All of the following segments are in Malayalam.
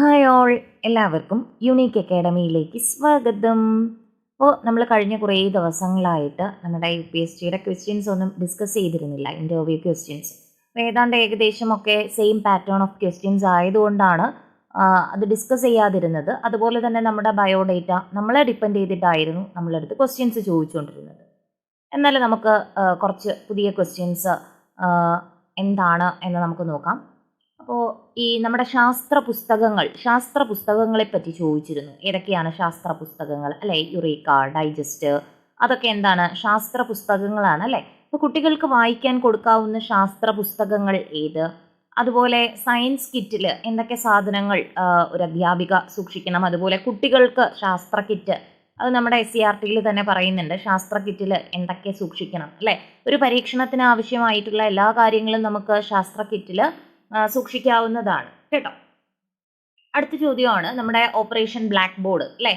Hi all. എല്ലാവർക്കും യുണീക്ക് അക്കാഡമിയിലേക്ക് സ്വാഗതം. അപ്പോൾ നമ്മൾ കഴിഞ്ഞ കുറേ ദിവസങ്ങളായിട്ട് നമ്മുടെ യു പി എസ് ടിയുടെ ക്വസ്റ്റ്യൻസ് ഒന്നും ഡിസ്കസ് ചെയ്തിരുന്നില്ല ഇന്റർവ്യൂ ക്വസ്റ്റ്യൻസ് ഏതാണ്ട് ഏകദേശം ഒക്കെ സെയിം പാറ്റേൺ ഓഫ് ക്വസ്റ്റ്യൻസ് ആയതുകൊണ്ടാണ് അത് ഡിസ്കസ് ചെയ്യാതിരുന്നത്. അതുപോലെ തന്നെ നമ്മുടെ ബയോഡേറ്റ നമ്മളെ ഡിപ്പെൻഡ് ചെയ്തിട്ടായിരുന്നു നമ്മളടുത്ത് ക്വസ്റ്റ്യൻസ് ചോദിച്ചുകൊണ്ടിരുന്നത് എന്നാൽ നമുക്ക് കുറച്ച് പുതിയ ക്വസ്റ്റ്യൻസ് എന്താണ് എന്ന് നമുക്ക് നോക്കാം. അപ്പോൾ ഈ നമ്മുടെ ശാസ്ത്ര പുസ്തകങ്ങൾ ശാസ്ത്ര പുസ്തകങ്ങളെ പറ്റി ചോദിച്ചിരുന്നു. ഏതൊക്കെയാണ് ശാസ്ത്ര പുസ്തകങ്ങൾ അല്ലെ? യുറീക്ക ഡൈജസ്റ്റ് അതൊക്കെ എന്താണ്? ശാസ്ത്ര പുസ്തകങ്ങളാണ് അല്ലേ? അപ്പോൾ കുട്ടികൾക്ക് വായിക്കാൻ കൊടുക്കാവുന്ന ശാസ്ത്ര പുസ്തകങ്ങൾ ഏത്? അതുപോലെ സയൻസ് കിറ്റിൽ എന്തൊക്കെ സാധനങ്ങൾ ഒരു അധ്യാപിക സൂക്ഷിക്കണം. അതുപോലെ കുട്ടികൾക്ക് ശാസ്ത്ര കിറ്റ്. അത് നമ്മുടെ എസ് സി ആർ ടിയിൽ തന്നെ പറയുന്നുണ്ട്. ശാസ്ത്ര കിറ്റിൽ എന്തൊക്കെ സൂക്ഷിക്കണം അല്ലേ? ഒരു പരീക്ഷണത്തിന് ആവശ്യമായിട്ടുള്ള എല്ലാ കാര്യങ്ങളും നമുക്ക് ശാസ്ത്ര കിറ്റിൽ സൂക്ഷിക്കാവുന്നതാണ്. കേട്ടോ? അടുത്ത ചോദ്യമാണ് നമ്മുടെ ഓപ്പറേഷൻ ബ്ലാക്ക് ബോർഡ് അല്ലേ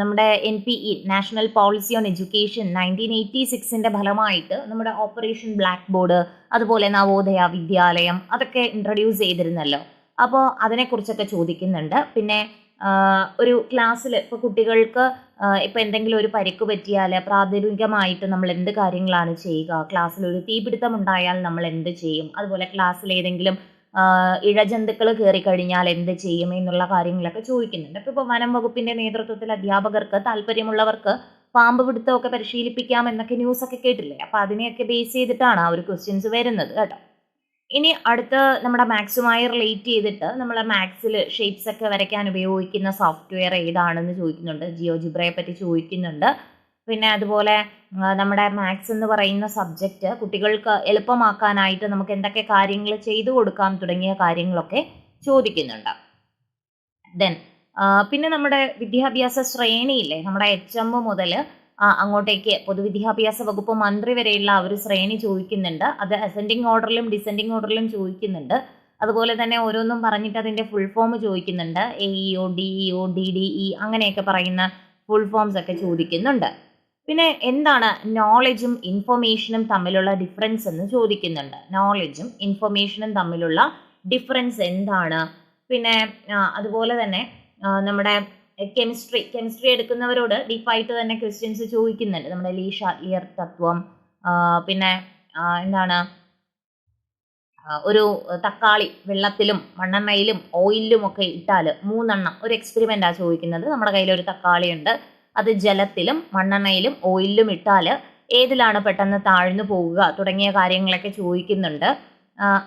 നമ്മുടെ N P E national policy on education nineteen eighty സിക്സിന്റെ ഫലമായിട്ട് നമ്മുടെ ഓപ്പറേഷൻ ബ്ലാക്ക് ബോർഡ് അതുപോലെ നവോദയ വിദ്യാലയം അതൊക്കെ ഇൻട്രൊഡ്യൂസ് ചെയ്തിരുന്നല്ലോ. അപ്പോൾ അതിനെക്കുറിച്ചൊക്കെ ചോദിക്കുന്നുണ്ട്. പിന്നെ ഒരു ക്ലാസ്സിൽ ഇപ്പോൾ കുട്ടികൾക്ക് ഇപ്പോൾ എന്തെങ്കിലും ഒരു പരിക്ക് പറ്റിയാൽ പ്രാഥമികമായിട്ട് നമ്മൾ എന്ത് കാര്യങ്ങളാണ് ചെയ്യുക? ക്ലാസ്സിൽ ഒരു തീപിടുത്തം ഉണ്ടായാൽ നമ്മൾ എന്ത് ചെയ്യും? അതുപോലെ ക്ലാസ്സിൽ ഏതെങ്കിലും ഇഴജന്തുക്കൾ കയറി കഴിഞ്ഞാൽ എന്ത് ചെയ്യും എന്നുള്ള കാര്യങ്ങളൊക്കെ ചോദിക്കുന്നുണ്ട്. അപ്പോൾ ഇപ്പോൾ വനം വകുപ്പിന്റെ നേതൃത്വത്തിൽ അധ്യാപകർക്ക് താല്പര്യമുള്ളവർക്ക് പാമ്പ് പിടുത്തമൊക്കെ പരിശീലിപ്പിക്കാം എന്നൊക്കെ ന്യൂസൊക്കെ കേട്ടില്ലേ? അപ്പോൾ അതിനെയൊക്കെ ബേസ് ചെയ്തിട്ടാണ് ആ ഒരു ക്വസ്റ്റ്യൻസ് വരുന്നത് കേട്ടോ. ഇനി അടുത്ത നമ്മുടെ മാത്സുമായി റിലേറ്റ് ചെയ്തിട്ട് നമ്മൾ മാത്സിൽ ഷേപ്സ് ഒക്കെ വരയ്ക്കാൻ ഉപയോഗിക്കുന്ന സോഫ്റ്റ്വെയർ ഏതാണെന്ന് ചോദിക്കുന്നുണ്ട്. ജിയോ ജിബ്രയെ പറ്റി ചോദിക്കുന്നുണ്ട്. പിന്നെ അതുപോലെ നമ്മുടെ മാത്സ് എന്ന് പറയുന്ന സബ്ജക്റ്റ് കുട്ടികൾക്ക് എളുപ്പമാക്കാനായിട്ട് നമുക്ക് എന്തൊക്കെ കാര്യങ്ങൾ ചെയ്തു കൊടുക്കാം തുടങ്ങിയ കാര്യങ്ങളൊക്കെ ചോദിക്കുന്നുണ്ട്. ദെൻ പിന്നെ നമ്മുടെ വിദ്യാഭ്യാസ ശ്രേണിയില്ലേ നമ്മുടെ എച്ച് എം മുതൽ അങ്ങോട്ടേക്ക് പൊതുവിദ്യാഭ്യാസ വകുപ്പ് മന്ത്രി വരെയുള്ള ഒരു ശ്രേണി ചോദിക്കുന്നുണ്ട്. അത് അസെൻഡിങ് ഓർഡറിലും ഡിസെൻഡിങ് ഓർഡറിലും ചോദിക്കുന്നുണ്ട്. അതുപോലെ തന്നെ ഓരോന്നും പറഞ്ഞിട്ട് അതിന്റെ ഫുൾ ഫോം ചോദിക്കുന്നുണ്ട്. A E O D E O D D E അങ്ങനെയൊക്കെ പറയുന്ന ഫുൾ ഫോംസ് ഒക്കെ ചോദിക്കുന്നുണ്ട്. പിന്നെ എന്താണ് നോളജും ഇൻഫർമേഷനും തമ്മിലുള്ള ഡിഫറൻസ് എന്ന് ചോദിക്കുന്നുണ്ട്. നോളജും ഇൻഫർമേഷനും തമ്മിലുള്ള ഡിഫറൻസ് എന്താണ്? പിന്നെ അതുപോലെ തന്നെ നമ്മുടെ കെമിസ്ട്രി കെമിസ്ട്രി എടുക്കുന്നവരോട് ഡീപ്പായിട്ട് തന്നെ ക്വസ്റ്റ്യൻസ് ചോദിക്കുന്നുണ്ട്. നമ്മുടെ ലീ ഷാർലിയർ തത്വം പിന്നെ എന്താണ് ഒരു തക്കാളി വെള്ളത്തിലും മണ്ണെണ്ണയിലും ഓയിലും ഒക്കെ ഇട്ടാൽ മൂന്നെണ്ണം ഒരു എക്സ്പെരിമെന്റാണ് ചോദിക്കുന്നത്. നമ്മുടെ കയ്യിൽ ഒരു തക്കാളി ഉണ്ട് അത് ജലത്തിലും മണ്ണെണ്ണയിലും ഓയിലും ഇട്ടാൽ ഏതിലാണ് പെട്ടെന്ന് താഴ്ന്നു പോവുക തുടങ്ങിയ കാര്യങ്ങളൊക്കെ ചോദിക്കുന്നുണ്ട്.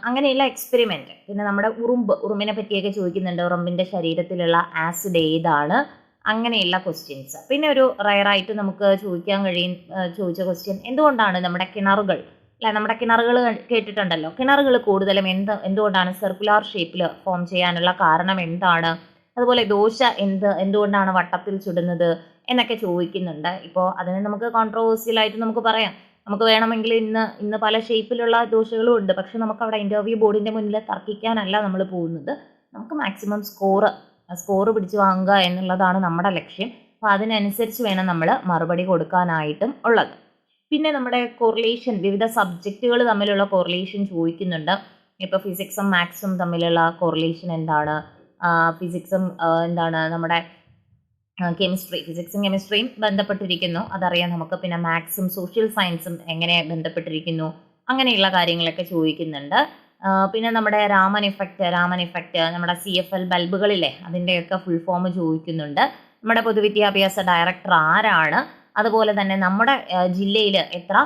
അങ്ങനെയുള്ള എക്സ്പെരിമെന്റ് പിന്നെ നമ്മുടെ ഉറുമ്പ് ഉറുമ്പിനെ പറ്റിയൊക്കെ ചോദിക്കുന്നുണ്ട്. ഉറുമ്പിന്റെ ശരീരത്തിലുള്ള ആസിഡ് ഏതാണ്? അങ്ങനെയുള്ള ക്വസ്റ്റ്യൻസ് പിന്നെ ഒരു റയറായിട്ട് നമുക്ക് ചോദിക്കാൻ കഴിയും ചോദിച്ച ക്വസ്റ്റ്യൻ എന്തുകൊണ്ടാണ് നമ്മുടെ കിണറുകൾ അല്ല നമ്മുടെ കിണറുകൾ കേട്ടിട്ടുണ്ടല്ലോ. കിണറുകൾ കൂടുതലും എന്ത് എന്തുകൊണ്ടാണ് സർക്കുലാർ ഷേപ്പിൽ ഫോം ചെയ്യാനുള്ള കാരണം എന്താണ്? അതുപോലെ ദോശ എന്ത് എന്തുകൊണ്ടാണ് വട്ടത്തിൽ ചുടുന്നത്? എന്നൊക്കെ ചോദിക്കുന്നുണ്ട്. ഇപ്പോൾ അതിന് നമുക്ക് കോൺട്രവേഴ്സിയലായിട്ട് നമുക്ക് പറയാം. നമുക്ക് വേണമെങ്കിൽ ഇന്ന് ഇന്ന് പല ഷേപ്പിലുള്ള ദോഷകളും ഉണ്ട്. പക്ഷെ നമുക്ക് അവിടെ ഇന്റർവ്യൂ ബോർഡിന്റെ മുന്നിൽ തർക്കിക്കാനല്ല നമ്മൾ പോകുന്നത്. നമുക്ക് മാക്സിമം സ്കോറ് സ്കോറ് പിടിച്ച് വാങ്ങുക എന്നുള്ളതാണ് നമ്മുടെ ലക്ഷ്യം. അപ്പോൾ അതിനനുസരിച്ച് വേണം നമ്മൾ മറുപടി കൊടുക്കാനായിട്ടും ഉള്ളത്. പിന്നെ നമ്മുടെ കോറിലേഷൻ വിവിധ സബ്ജക്റ്റുകൾ തമ്മിലുള്ള കോറിലേഷൻ ചോദിക്കുന്നുണ്ട്. ഇപ്പോൾ ഫിസിക്സും മാത്സും തമ്മിലുള്ള കോറിലേഷൻ എന്താണ്? ഫിസിക്സും എന്താണ് നമ്മുടെ കെമിസ്ട്രി ഫിസിക്സും കെമിസ്ട്രിയും ബന്ധപ്പെട്ടിരിക്കുന്നു. അതറിയാം നമുക്ക് പിന്നെ മാത്സും സോഷ്യൽ സയൻസും എങ്ങനെ ബന്ധപ്പെട്ടിരിക്കുന്നു. അങ്ങനെയുള്ള കാര്യങ്ങളൊക്കെ ചോദിക്കുന്നുണ്ട്. പിന്നെ നമ്മുടെ രാമൻ ഇഫക്റ്റ് രാമൻ ഇഫക്റ്റ് നമ്മുടെ സി എഫ് എൽ ബൾബുകളിലെ അതിന്റെയൊക്കെ ഫുൾ ഫോം ചോദിക്കുന്നുണ്ട്. നമ്മുടെ പൊതുവിദ്യാഭ്യാസ ഡയറക്ടർ ആരാണ്? അതുപോലെ തന്നെ നമ്മുടെ ജില്ലയിൽ എത്ര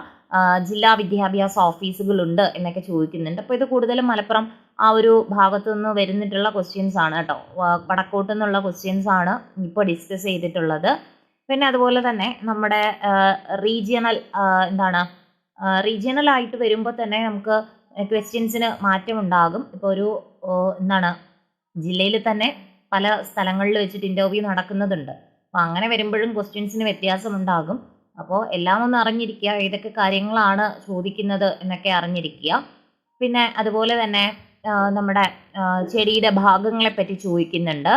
ജില്ലാ വിദ്യാഭ്യാസ ഓഫീസുകളുണ്ട് എന്നൊക്കെ ചോദിക്കുന്നുണ്ട്. അപ്പോൾ ഇത് കൂടുതലും മലപ്പുറം ആ ഒരു ഭാഗത്തു നിന്ന് വരുന്നിട്ടുള്ള ക്വസ്റ്റ്യൻസ് ആണ് കേട്ടോ. വടക്കോട്ട് നിന്നുള്ള ക്വസ്റ്റ്യൻസ് ആണ് ഇപ്പോൾ ഡിസ്കസ് ചെയ്തിട്ടുള്ളത്. പിന്നെ അതുപോലെ തന്നെ നമ്മുടെ റീജിയണൽ എന്താണ് റീജിയണൽ ആയിട്ട് വരുമ്പോൾ തന്നെ നമുക്ക് ക്വസ്റ്റ്യൻസിന് മാറ്റമുണ്ടാകും. ഇപ്പോൾ ഒരു എന്താണ് ജില്ലയിൽ തന്നെ പല സ്ഥലങ്ങളിൽ വെച്ചിട്ട് ഇന്റർവ്യൂ നടക്കുന്നതുണ്ട്. അപ്പോൾ അങ്ങനെ വരുമ്പോഴും ക്വസ്റ്റ്യൻസിന് വ്യത്യാസമുണ്ടാകും. അപ്പോൾ എല്ലാം ഒന്ന് അറിഞ്ഞിരിക്കുക ഏതൊക്കെ കാര്യങ്ങളാണ് ചോദിക്കുന്നത് എന്നൊക്കെ അറിഞ്ഞിരിക്കുക. പിന്നെ അതുപോലെ തന്നെ നമ്മുടെ ചെടിയുടെ ഭാഗങ്ങളെ പറ്റി ചോദിക്കുന്നുണ്ട്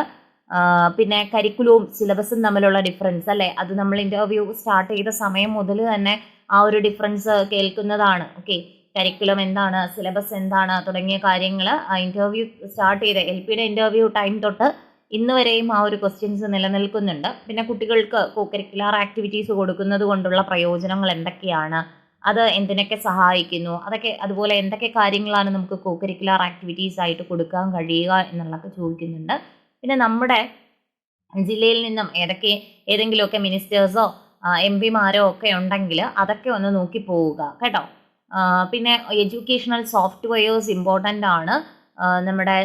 പിന്നെ കരിക്കുലവും സിലബസും തമ്മിലുള്ള ഡിഫറൻസ് അല്ലേ? അത് നമ്മൾ ഇന്റർവ്യൂ സ്റ്റാർട്ട് ചെയ്ത സമയം മുതൽ തന്നെ ആ ഒരു ഡിഫറൻസ് കേൾക്കുന്നതാണ്. ഓക്കെ കരിക്കുലം എന്താണ്? സിലബസ് എന്താണ്? തുടങ്ങിയ കാര്യങ്ങൾ ഇന്റർവ്യൂ സ്റ്റാർട്ട് ചെയ്ത എൽ പിയുടെ ഇന്റർവ്യൂ ടൈം തൊട്ട് ഇന്ന് വരെയും ആ ഒരു ക്വസ്റ്റ്യൻസ് നിലനിൽക്കുന്നുണ്ട്. പിന്നെ കുട്ടികൾക്ക് കോ കരിക്കുലർ ആക്ടിവിറ്റീസ് കൊടുക്കുന്നത് കൊണ്ടുള്ള പ്രയോജനങ്ങൾ എന്തൊക്കെയാണ്? അത് എന്തിനൊക്കെ സഹായിക്കുന്നു? അതൊക്കെ അതുപോലെ എന്തൊക്കെ കാര്യങ്ങളാണ് നമുക്ക് കോ കരിക്കുലർ ആക്ടിവിറ്റീസ് ആയിട്ട് കൊടുക്കാൻ കഴിയുക എന്നുള്ളതൊക്കെ ചോദിക്കുന്നുണ്ട്. പിന്നെ നമ്മുടെ ജില്ലയിൽ നിന്നും ഏതൊക്കെ ഏതെങ്കിലുമൊക്കെ മിനിസ്റ്റേഴ്സോ എം പിമാരോ ഒക്കെ ഉണ്ടെങ്കിൽ അതൊക്കെ ഒന്ന് നോക്കി പോവുക കേട്ടോ? പിന്നെ എഡ്യൂക്കേഷണൽ സോഫ്റ്റ്വെയർസ് ഇമ്പോർട്ടന്റ് ആണ്. നമ്മുടെ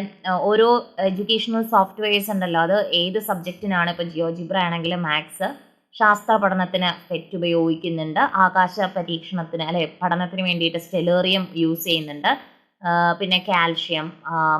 ഓരോ എഡ്യൂക്കേഷണൽ സോഫ്റ്റ്വെയർസ് ഉണ്ടല്ലോ അത് ഏത് സബ്ജക്റ്റിനാണ് ഇപ്പോൾ ജിയോജിബ്ര ആണെങ്കിൽ മാത്സ് ശാസ്ത്ര പഠനത്തിന് ഫെറ്റ് ഉപയോഗിക്കുന്നുണ്ട് ആകാശ പരീക്ഷണത്തിന് അല്ലെ പഠനത്തിന് വേണ്ടിയിട്ട് സ്റ്റെലേറിയം യൂസ് ചെയ്യുന്നുണ്ട് പിന്നെ കാൽഷ്യം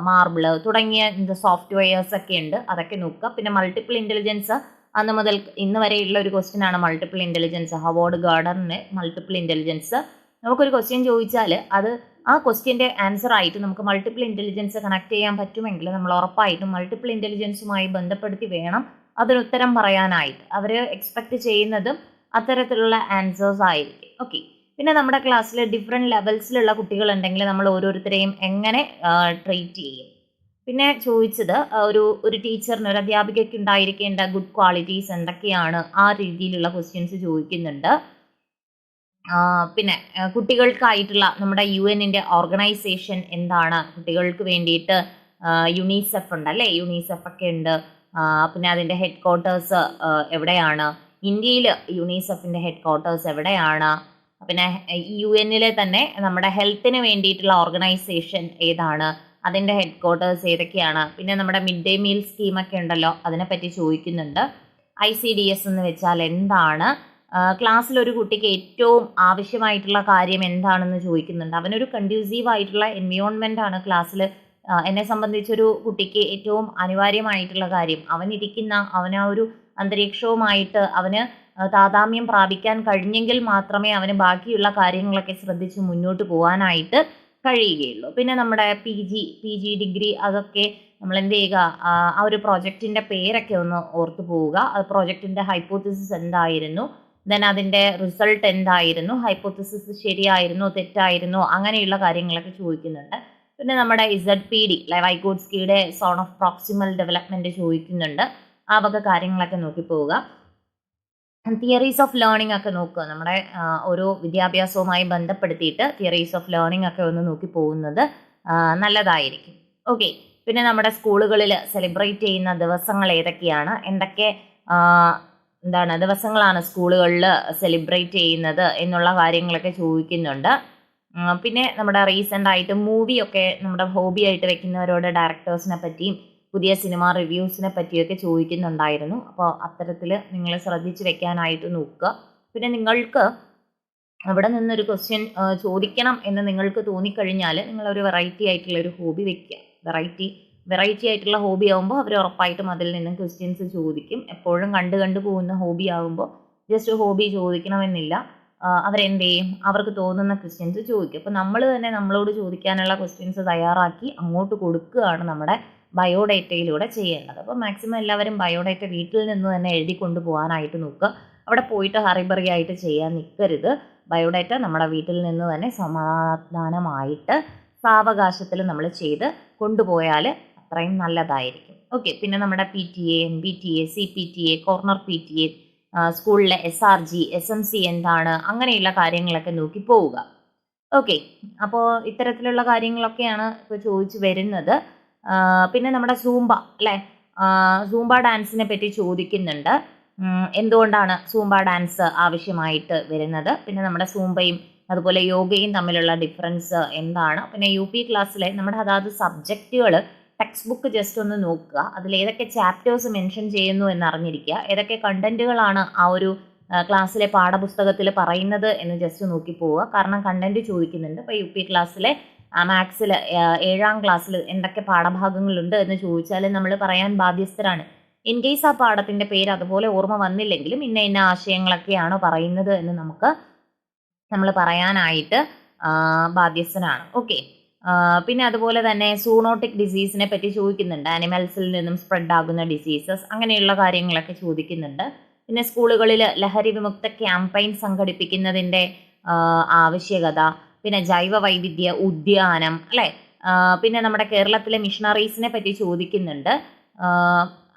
മാർബിൾ തുടങ്ങിയ സോഫ്റ്റ്വെയർസ് ഒക്കെ ഉണ്ട് അതൊക്കെ നോക്കുക. പിന്നെ മൾട്ടിപ്പിൾ ഇന്റലിജൻസ് അന്ന് മുതൽ ഇന്ന് വരെയുള്ള ഒരു ക്വസ്റ്റ്യൻ ആണ് മൾട്ടിപ്പിൾ ഇന്റലിജൻസ് ഹവോർഡ് ഗാർഡറിന് മൾട്ടിപ്പിൾ ഇന്റലിജൻസ് നമുക്കൊരു ക്വസ്റ്റ്യൻ ചോദിച്ചാൽ അത് ആ ക്വസ്റ്റ്യന്റെ ആൻസർ ആയിട്ട് നമുക്ക് മൾട്ടിപ്പിൾ ഇന്റലിജൻസ് കണക്ട് ചെയ്യാൻ പറ്റുമെങ്കിൽ നമ്മൾ ഉറപ്പായിട്ടും മൾട്ടിപ്പിൾ ഇന്റലിജൻസുമായി ബന്ധപ്പെടുത്തി വേണം അതിന് ഉത്തരം പറയാനായിട്ട്. അവർ എക്സ്പെക്ട് ചെയ്യുന്നതും അത്തരത്തിലുള്ള ആൻസേഴ്സ് ആയിരിക്കും. ഓക്കെ പിന്നെ നമ്മുടെ ക്ലാസ്സിൽ ഡിഫറെന്റ് ലെവൽസിലുള്ള കുട്ടികളുണ്ടെങ്കിൽ നമ്മൾ ഓരോരുത്തരെയും എങ്ങനെ ട്രീറ്റ് ചെയ്യും? പിന്നെ ചോദിച്ചത് ഒരു ഒരു ടീച്ചറിന് ഒരു അധ്യാപികയ്ക്ക് ഉണ്ടായിരിക്കേണ്ട ഗുഡ് ക്വാളിറ്റീസ് എന്തൊക്കെയാണ് ആ രീതിയിലുള്ള ക്വസ്റ്റ്യൻസ് ചോദിക്കുന്നുണ്ട്. പിന്നെ കുട്ടികൾക്കായിട്ടുള്ള നമ്മുടെ യു എന്നിന്റെ ഓർഗനൈസേഷൻ എന്താണ്? കുട്ടികൾക്ക് വേണ്ടിയിട്ട് യുണീസെഫ് ഉണ്ട് അല്ലേ? യുണീസെഫ് ഒക്കെ ഉണ്ട്. പിന്നെ അതിന്റെ ഹെഡ് ക്വാർട്ടേഴ്സ് എവിടെയാണ്? ഇന്ത്യയിൽ യുണീസെഫിന്റെ ഹെഡ് ക്വാർട്ടേഴ്സ് എവിടെയാണ്? പിന്നെ യു എന്നിലെ തന്നെ നമ്മുടെ ഹെൽത്തിന് വേണ്ടിയിട്ടുള്ള ഓർഗനൈസേഷൻ ഏതാണ്? അതിന്റെ ഹെഡ് ക്വാർട്ടേഴ്സ് ഏതൊക്കെയാണ്? പിന്നെ നമ്മുടെ മിഡ് ഡേ മീൽ സ്കീമൊക്കെ ഉണ്ടല്ലോ അതിനെപ്പറ്റി ചോദിക്കുന്നുണ്ട്. ഐ സി ഡി എസ് എന്ന് വെച്ചാൽ എന്താണ്? ക്ലാസ്സിൽ ഒരു കുട്ടിക്ക് ഏറ്റവും ആവശ്യമായിട്ടുള്ള കാര്യം എന്താണെന്ന് ചോദിക്കുന്നുണ്ട്. അവനൊരു കൺഡ്യൂസീവ് ആയിട്ടുള്ള എൻവിയോൺമെന്റ് ആണ് ക്ലാസ്സിൽ എന്നെ സംബന്ധിച്ചൊരു കുട്ടിക്ക് ഏറ്റവും അനിവാര്യമായിട്ടുള്ള കാര്യം. അവൻ ആ ഒരു അന്തരീക്ഷവുമായിട്ട് അവന് താതാമ്യം പ്രാപിക്കാൻ കഴിഞ്ഞെങ്കിൽ മാത്രമേ അവന് ബാക്കിയുള്ള കാര്യങ്ങളൊക്കെ ശ്രദ്ധിച്ച് മുന്നോട്ട് പോകാനായിട്ട് കഴിയുകയുള്ളൂ. പിന്നെ നമ്മുടെ P G P G degree അതൊക്കെ നമ്മൾ എന്ത് ചെയ്യുക ആ ആ ഒരു പ്രോജക്റ്റിന്റെ പേരൊക്കെ ഒന്ന് ഓർത്തു പോവുക. ആ പ്രോജക്റ്റിന്റെ ഹൈപ്പോത്തിസിസ് എന്തായിരുന്നു? ദെൻ അതിന്റെ റിസൾട്ട് എന്തായിരുന്നു? ഹൈപ്പോത്തിസിസ് ശരിയായിരുന്നോ? തെറ്റായിരുന്നോ? അങ്ങനെയുള്ള കാര്യങ്ങളൊക്കെ ചോദിക്കുന്നുണ്ട്. പിന്നെ നമ്മുടെ ഇസഡ് പി ഡി ലൈവൈഗോഡ്സ്കിയുടെ സോൺ ഓഫ് പ്രോക്സിമൽ ഡെവലപ്മെന്റ് ചോദിക്കുന്നുണ്ട്. ആ വക കാര്യങ്ങളൊക്കെ നോക്കി പോവുക. തിയറീസ് ഓഫ് ലേണിംഗ് ഒക്കെ നോക്കുക. നമ്മുടെ ഓരോ വിദ്യാഭ്യാസവുമായി ബന്ധപ്പെടുത്തിയിട്ട് തിയറീസ് ഓഫ് ലേണിംഗ് ഒക്കെ ഒന്ന് നോക്കി പോകുന്നത് നല്ലതായിരിക്കും. ഓക്കെ പിന്നെ നമ്മുടെ സ്കൂളുകളിൽ സെലിബ്രേറ്റ് ചെയ്യുന്ന ദിവസങ്ങൾ ഏതൊക്കെയാണ്? എന്തൊക്കെ എന്താണ് ദിവസങ്ങളാണ് സ്കൂളുകളിൽ സെലിബ്രേറ്റ് ചെയ്യുന്നത് എന്നുള്ള കാര്യങ്ങളൊക്കെ ചോദിക്കുന്നുണ്ട്. പിന്നെ നമ്മുടെ റീസെന്റ് ആയിട്ട് മൂവിയൊക്കെ നമ്മുടെ ഹോബി ആയിട്ട് വെക്കുന്നവരോട് ഡയറക്ടേഴ്സിനെ പറ്റിയും പുതിയ സിനിമ റിവ്യൂസിനെ പറ്റിയൊക്കെ ചോദിക്കുന്നുണ്ടായിരുന്നു. അപ്പോൾ അത്തരത്തിൽ നിങ്ങൾ ശ്രദ്ധിച്ച് വെക്കാനായിട്ട് നോക്കുക. പിന്നെ നിങ്ങൾക്ക് അവിടെ നിന്നൊരു ക്വസ്റ്റ്യൻ ചോദിക്കണം എന്ന് നിങ്ങൾക്ക് തോന്നിക്കഴിഞ്ഞാൽ നിങ്ങളൊരു വെറൈറ്റി ആയിട്ടുള്ള ഒരു ഹോബി വെക്കുക. വെറൈറ്റി വെറൈറ്റി ആയിട്ടുള്ള ഹോബി ആകുമ്പോൾ അവർ ഉറപ്പായിട്ടും അതിൽ നിന്നും ക്വസ്റ്റ്യൻസ് ചോദിക്കും. എപ്പോഴും കണ്ട് കണ്ട് പോകുന്ന ഹോബി ആകുമ്പോൾ ജസ്റ്റ് ഹോബി ചോദിക്കണമെന്നില്ല. അവരെന്ത് ചെയ്യും? അവർക്ക് തോന്നുന്ന ക്വസ്റ്റ്യൻസ് ചോദിക്കും. അപ്പോൾ നമ്മൾ തന്നെ നമ്മളോട് ചോദിക്കാനുള്ള ക്വസ്റ്റ്യൻസ് തയ്യാറാക്കി അങ്ങോട്ട് കൊടുക്കുകയാണ് നമ്മുടെ ബയോഡേറ്റയിലൂടെ ചെയ്യേണ്ടത്. അപ്പോൾ മാക്സിമം എല്ലാവരും ബയോഡേറ്റ വീട്ടിൽ നിന്ന് തന്നെ എഴുതി കൊണ്ടുപോകാനായിട്ട് നോക്കുക. അവിടെ പോയിട്ട് ഹറിബറി ആയിട്ട് ചെയ്യാൻ നിൽക്കരുത് ബയോഡേറ്റ നമ്മുടെ വീട്ടിൽ നിന്ന് തന്നെ സമാധാനമായിട്ട് സാവകാശത്തിൽ നമ്മൾ ചെയ്ത് കൊണ്ടുപോയാൽ അത്രയും നല്ലതായിരിക്കും. ഓക്കെ പിന്നെ നമ്മുടെ P T A M B T A C P T A corner P T A സ്കൂളിലെ S R G S M C എന്താണ് അങ്ങനെയുള്ള കാര്യങ്ങളൊക്കെ നോക്കി പോവുക. ഓക്കെ അപ്പോൾ ഇത്തരത്തിലുള്ള കാര്യങ്ങളൊക്കെയാണ് ഇപ്പോൾ ചോദിച്ചു വരുന്നത്. പിന്നെ നമ്മുടെ സൂംബ അല്ലേ? സൂംബ ഡാൻസിനെ പറ്റി ചോദിക്കുന്നുണ്ട്. എന്തുകൊണ്ടാണ് സൂംബ ഡാൻസ് ആവശ്യമായിട്ട് വരുന്നത്? പിന്നെ നമ്മുടെ സൂംബയും അതുപോലെ യോഗയും തമ്മിലുള്ള ഡിഫറൻസ് എന്താണ്? പിന്നെ യു പി ക്ലാസ്സിലെ നമ്മുടെ അതാത് സബ്ജക്റ്റുകൾ ടെക്സ്റ്റ് ബുക്ക് ജസ്റ്റ് ഒന്ന് നോക്കുക. അതിൽ ഏതൊക്കെ ചാപ്റ്റേഴ്സ് മെൻഷൻ ചെയ്യുന്നു എന്ന് അറിഞ്ഞിരിക്കുക ഏതൊക്കെ കണ്ടന്റുകളാണ് ആ ഒരു ക്ലാസ്സിലെ പാഠപുസ്തകത്തിൽ പറയുന്നത് എന്ന് ജസ്റ്റ് നോക്കി പോവുക. കാരണം കണ്ടന്റ് ചോദിക്കുന്നുണ്ട്. ഇപ്പോൾ യു പി ക്ലാസ്സിലെ മാത്സിൽ ഏഴാം ക്ലാസ്സിൽ എന്തൊക്കെ പാഠഭാഗങ്ങളുണ്ട് എന്ന് ചോദിച്ചാൽ നമ്മൾ പറയാൻ ബാധ്യസ്ഥരാണ്. ഇൻ കേസ് ആ പാഠത്തിന്റെ പേര് അതുപോലെ ഓർമ്മ വന്നില്ലെങ്കിലും ഇന്ന ഇന്ന ആശയങ്ങളൊക്കെയാണ് പറയുന്നത് എന്ന് നമുക്ക് നമ്മൾ പറയാനായിട്ട് ബാധ്യസ്ഥനാണ്. ഓക്കെ പിന്നെ അതുപോലെ തന്നെ സൂണോട്ടിക് ഡിസീസിനെ പറ്റി ചോദിക്കുന്നുണ്ട്. ആനിമൽസിൽ നിന്നും സ്പ്രെഡ് ആകുന്ന ഡിസീസസ് അങ്ങനെയുള്ള കാര്യങ്ങളൊക്കെ ചോദിക്കുന്നുണ്ട്. പിന്നെ സ്കൂളുകളിൽ ലഹരി വിമുക്ത ക്യാമ്പയിൻ സംഘടിപ്പിക്കുന്നതിന്റെ ആവശ്യകത പിന്നെ ജൈവ വൈവിധ്യ ഉദ്യാനം അല്ലേ? പിന്നെ നമ്മുടെ കേരളത്തിലെ മിഷണറീസിനെ പറ്റി ചോദിക്കുന്നുണ്ട്.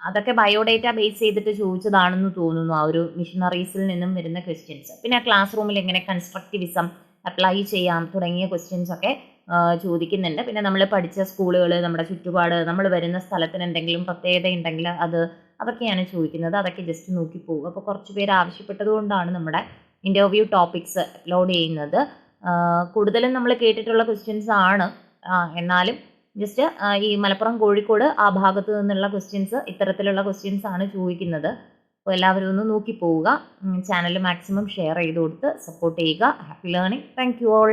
അതൊക്കെ ബയോഡേറ്റ ബേസ് ചെയ്തിട്ട് ചോദിച്ചതാണെന്ന് തോന്നുന്നു ആ ഒരു മിഷണറീസിൽ നിന്നും വരുന്ന ക്വസ്റ്റ്യൻസ് പിന്നെ ക്ലാസ് റൂമിൽ എങ്ങനെ കൺസ്ട്രക്റ്റിവിസം അപ്ലൈ ചെയ്യാം തുടങ്ങിയ ക്വസ്റ്റ്യൻസ് ഒക്കെ ചോദിക്കുന്നുണ്ട്. പിന്നെ നമ്മൾ പഠിച്ച സ്കൂളുകൾ നമ്മുടെ ചുറ്റുപാട് നമ്മൾ വരുന്ന സ്ഥലത്തിന് എന്തെങ്കിലും പ്രത്യേകത ഉണ്ടെങ്കിൽ അത് അതൊക്കെയാണ് ചോദിക്കുന്നത്. അതൊക്കെ ജസ്റ്റ് നോക്കി പോകും അപ്പോൾ കുറച്ച് പേര് ആവശ്യപ്പെട്ടത് കൊണ്ടാണ് നമ്മുടെ ഇന്റർവ്യൂ ടോപ്പിക്സ് അപ്ലോഡ് ചെയ്യുന്നത്. കൂടുതലും നമ്മൾ കേട്ടിട്ടുള്ള ക്വസ്റ്റ്യൻസ് ആണ്. എന്നാലും ജസ്റ്റ് ഈ മലപ്പുറം കോഴിക്കോട് ആ ഭാഗത്ത് നിന്നുള്ള ക്വസ്റ്റ്യൻസ് ഇത്തരത്തിലുള്ള ക്വസ്റ്റ്യൻസ് ആണ് ചോദിക്കുന്നത്. അപ്പോൾ എല്ലാവരും ഒന്ന് നോക്കി പോവുക. ചാനൽ മാക്സിമം ഷെയർ ചെയ്ത് കൊടുത്ത് സപ്പോർട്ട് ചെയ്യുക. Happy learning thank you all